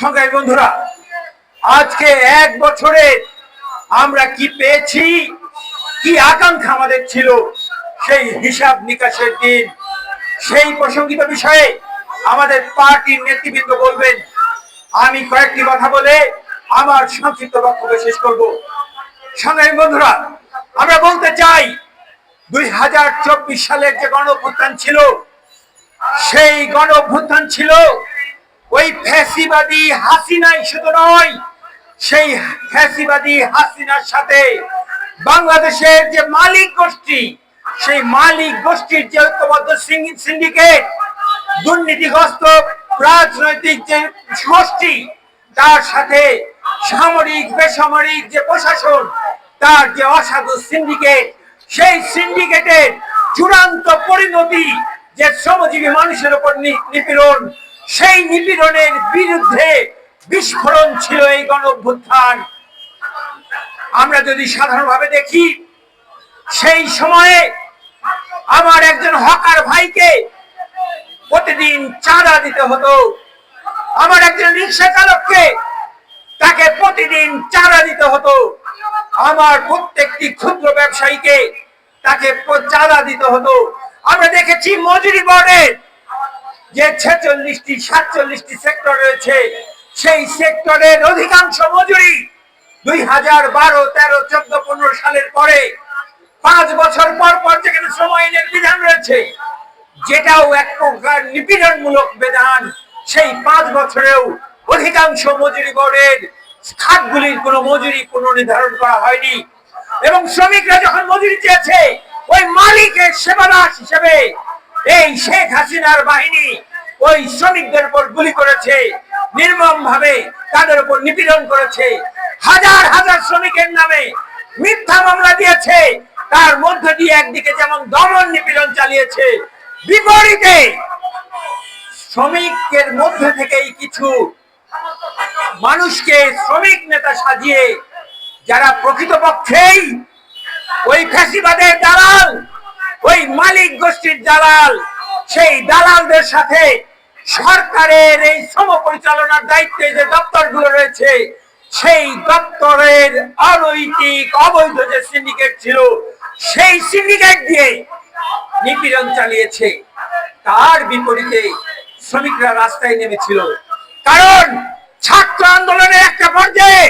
সংগ্রামী বন্ধুরা, আজকে এক বছরে আমরা কি পেয়েছি? কি আকাঙ্ক্ষা আমাদের ছিল? সেই হিসাব নিকাশের দিন, সেই প্রসঙ্গিত বিষয়ে আমাদের পার্টির নেতৃবৃন্দ বলবেন, আমি কয়েকটি কথা বলে আমার সংক্ষিপ্ত বক্তব্য শেষ করব। সংগ্রামী বন্ধুরা, আমরা বলতে চাই, দুই হাজার চব্বিশ সালের যে গণ ছিল, সেই গণ ছিল ওই ফ্যাসিবাদী হাসিনাই শুধু নয়, সেই ফ্যাসিবাদী হাসিনার সাথে বাংলাদেশের যে মালিক গোষ্ঠী, সেই মালিক গোষ্ঠীর যে ঐক্যবদ্ধ সিন্ডিকেট, দুর্নীতিগ্রস্ত রাজনৈতিক যে গোষ্ঠী তার সাথে সামরিক, বেসামরিক যে প্রশাসন, তার যে অসাধু সিন্ডিকেট, সেই সিন্ডিকেটের চূড়ান্ত পরিণতি যে শ্রমজীবী মানুষের উপর নিপীড়ন সেই নিপীড়নের বিরুদ্ধে বিস্ফোরণ ছিল এই গণ অভ্যুত্থান আমরা যদি সাধারণভাবে দেখি, সেই সময়ে আমার একজন হকার ভাইকে প্রতিদিন চাঁদা দিতে হতো। আমার একজন রিক্সা চালককে তাকে প্রতিদিন চাঁদা দিতে হতো। আমার প্রত্যেকটি ক্ষুদ্র ব্যবসায়ীকে তাকে চাঁদা দিতে হতো। আমরা দেখেছি মজুরি বোর্ডের যে ছেচল্লিশটি, সাতচল্লিশটি সেক্টর রয়েছে, সেই সেক্টরের অধিকাংশ মজুরি দুই হাজার বারো, তেরো, চোদ্দ, পনেরো সালের পরে। পাঁচ বছর পর পর যেখানে শ্রম আইনের বিধান রয়েছে, যেটাও এক প্রকার নিপীড়নমূলক বিধান, সেই পাঁচ বছরেও অধিকাংশ মজুরি বোর্ডের খাতগুলির কোনো মজুরি কোনো পুনর্নির্ধারণ করা হয়নি। এবং শ্রমিকরা যখন মজুরি চেয়েছে, ওই মালিকের সেবাদাস হিসেবে এই শেখ হাসিনার বাহিনী ওই শ্রমিকদের উপর গুলি করেছে নির্মম ভাবে তাদের উপর নিপীড়ন করেছে, হাজার হাজার শ্রমিকের নামে মিথ্যা মামলা দিয়েছে, তার মধ্য দিয়ে একদিকে যেমন দমন নিপীড়ন চালিয়েছে, বিপরীতে শ্রমিকের মধ্যে থেকেই কিছু মানুষকে শ্রমিক নেতা সাজিয়ে যারা প্রকৃতপক্ষেই ওই ফ্যাসিবাদের দালাল ওই মালিক গোষ্ঠীর দালাল, সেই দালালদের সাথে সরকারের এই শ্রম পরিচালনার দায়িত্বে যে দপ্তরগুলো রয়েছে, সেই দপ্তরের অনৈতিক, অবৈধ যে সিন্ডিকেট ছিল, সেই সিন্ডিকেট দিয়ে নিপীড়ন চালিয়েছে। তার বিপরীতে শ্রমিকরা রাস্তায় নেমেছিল। কারণ ছাত্র আন্দোলনের একটা পর্যায়ে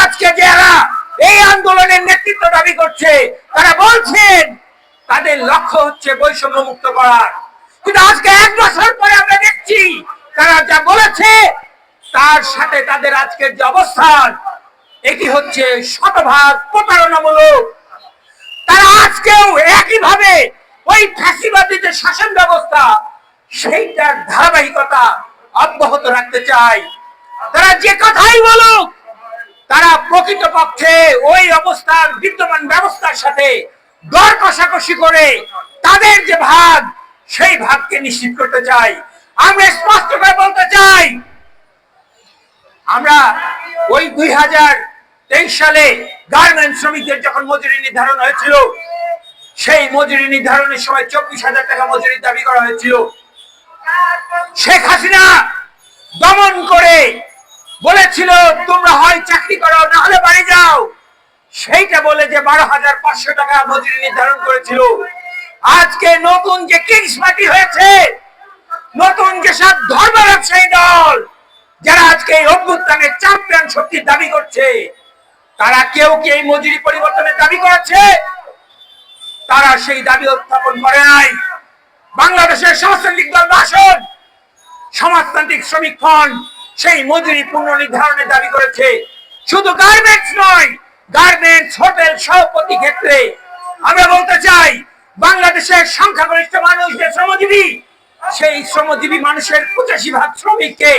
আজকে যারা এই আন্দোলনের নেতৃত্ব দাবি করছে, তারা বলছেন তাদের লক্ষ্য হচ্ছে বৈষম্য মুক্ত করার। কিন্তু আজকে এক বছর পরে আমরা দেখছি, তারা যা বলেছে, তার সাথে তাদের আজকের যে অবস্থান, এটি হচ্ছে শতভাগ প্রতারণামূলক। তারা আজকেও একইভাবে ওই ফ্যাসিবাদী যে শাসন ব্যবস্থা, সেইটার ধারাবাহিকতা অব্যাহত রাখতে চায়। তারা যে কথাই বলুক, তারা প্রকৃতপক্ষে ওই অবস্থার বিদ্যমান ব্যবস্থার সাথে দর কষাকষি করে তাদের যে ভাগ, সেই ভাগকে নিশ্চিত করতে চাই। আমরা স্পষ্ট করে বলতে চাই, আমরা ওই দুই হাজার তেইশ সালে গার্মেন্ট শ্রমিকদের যখন মজুরি নির্ধারণ হয়েছিল, সেই মজুরি নির্ধারণের সময় চব্বিশ হাজার টাকা মজুরি দাবি করা হয়েছিল। শেখ হাসিনা দমন করে বলেছিল, তোমরা হয় চাকরি করো, না হলে বাড়ি যাও। সেইটা বলে যে বারো হাজার পাঁচশো টাকা মজুরি নির্ধারণ করেছিল। আজকে নতুন যে কিংস পার্টি হয়েছে, নতুন যেসব ধর্ম ব্যবসায়ী দল, যারা আজকে এই অভ্যুত্থানের চ্যাম্পিয়ন শক্তির দাবি করছে, তারা কেউ কি এই মজুরি পরিবর্তনের দাবি করেছে? তারা সেই দাবি উত্থাপন করে নাই। বাংলাদেশের সমাজতান্ত্রিক দল বাসন সমাজতান্ত্রিক শ্রমিক ফ্রন্ট সেই মজুরি পুনর্নির্ধারণের দাবি করেছে। শুধু গার্মেন্টস নয় গার্মেন্টস, হোটেল সহ প্রতি ক্ষেত্রে আমরা বলতে চাই, বাংলাদেশের সংখ্যাগরিষ্ঠ মানুষ যে শ্রমজীবী, সেই শ্রমজীবী মানুষের পঁচাশি ভাগ শ্রমিককে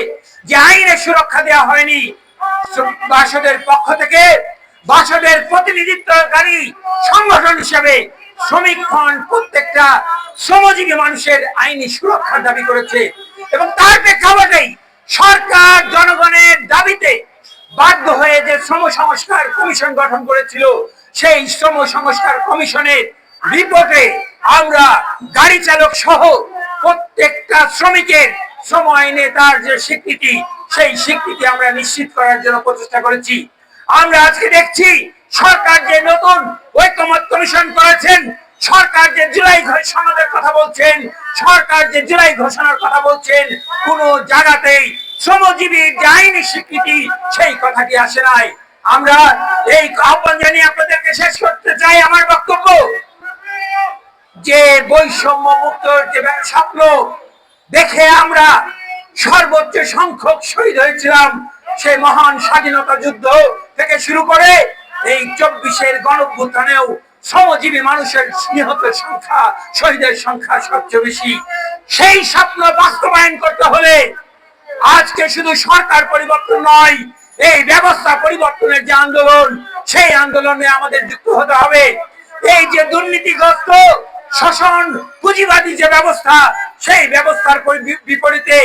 যে আইনের সুরক্ষা দেওয়া হয়নি, বাসদের পক্ষ থেকে বাসদের প্রতিনিধিত্বকারী সংগঠন হিসেবে শ্রমিক প্রত্যেকটা শ্রমজীবী মানুষের আইনি সুরক্ষার দাবি করেছে। এবং তার প্রেক্ষাপটেই সরকার জনগণের দাবিতে বাধ্য হয়ে যে শ্রম সংস্কার কমিশন গঠন করেছিল, সেই শ্রম সংস্কার কমিশনের রিপোর্টে আমরা গাড়ি চালক সহ প্রত্যেকটা শ্রমিকের শ্রম আইনে তার যে স্বীকৃতি, সেই স্বীকৃতি আমরা নিশ্চিত করার জন্য প্রচেষ্টা করেছি। আমরা আজকে দেখছি সরকার যে নতুন ঐক্যমত কমিশন করেছেন, সরকার যে জুলাই সনদের কথা বলছেন, সরকার যে জুলাই ঘোষণার কথা বলছেন, কোন জায়গাতেই শ্রমজীবীর যে আইনি স্বীকৃতি, সেই কথাটি আসে নাই। আমরা এই আহ্বান জানিয়ে আপনাদেরকে শেষ করতে চাই আমার বক্তব্য। যে বৈষম্য মুক্ত যে স্বপ্ন দেখে আমরা সর্বোচ্চ সংখ্যক শহীদ হয়েছিলাম। মহান স্বাধীনতা যুদ্ধ থেকে শুরু করে এই চব্বিশের গণভ্যুত্থানেও শ্রমজীবী মানুষের নিহতের সংখ্যা, শহীদের সংখ্যা সবচেয়ে বেশি। সেই স্বপ্ন বাস্তবায়ন করতে হলে আজকে শুধু সরকার পরিবর্তন নয়, এই ব্যবস্থা পরিবর্তনের যে আন্দোলন, সেই আন্দোলনে আমাদের যুক্ত হতে হবে। এই যে দুর্নীতিগ্রস্ত, শোষণ, পুঁজিবাদী যে ব্যবস্থা, সেই ব্যবস্থার বিপরীতে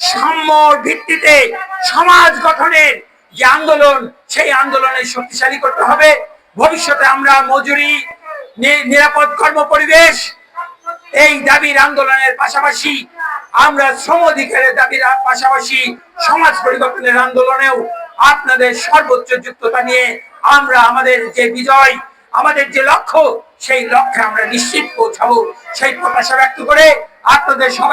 সাম্যর ভিত্তিতে সমাজ গঠনের যে আন্দোলন, সেই আন্দোলনে শক্তিশালী করতে হবে। ভবিষ্যতে আমরা মজুরি নিরাপদ কর্ম পরিবেশ, এই দাবির আন্দোলনের পাশাপাশি আমরা শ্রম অধিকারের দাবির পাশাপাশি সমাজ পরিবর্তনের আন্দোলনেও আপনাদের সর্বোচ্চ যুক্ততা নিয়ে আমরা আমাদের যে বিজয়, আমাদের যে লক্ষ্য, সেই লক্ষ্যে আমরা নিশ্চিত পৌঁছাবো। সেই প্রত্যাশা ব্যক্ত করে আপনাদের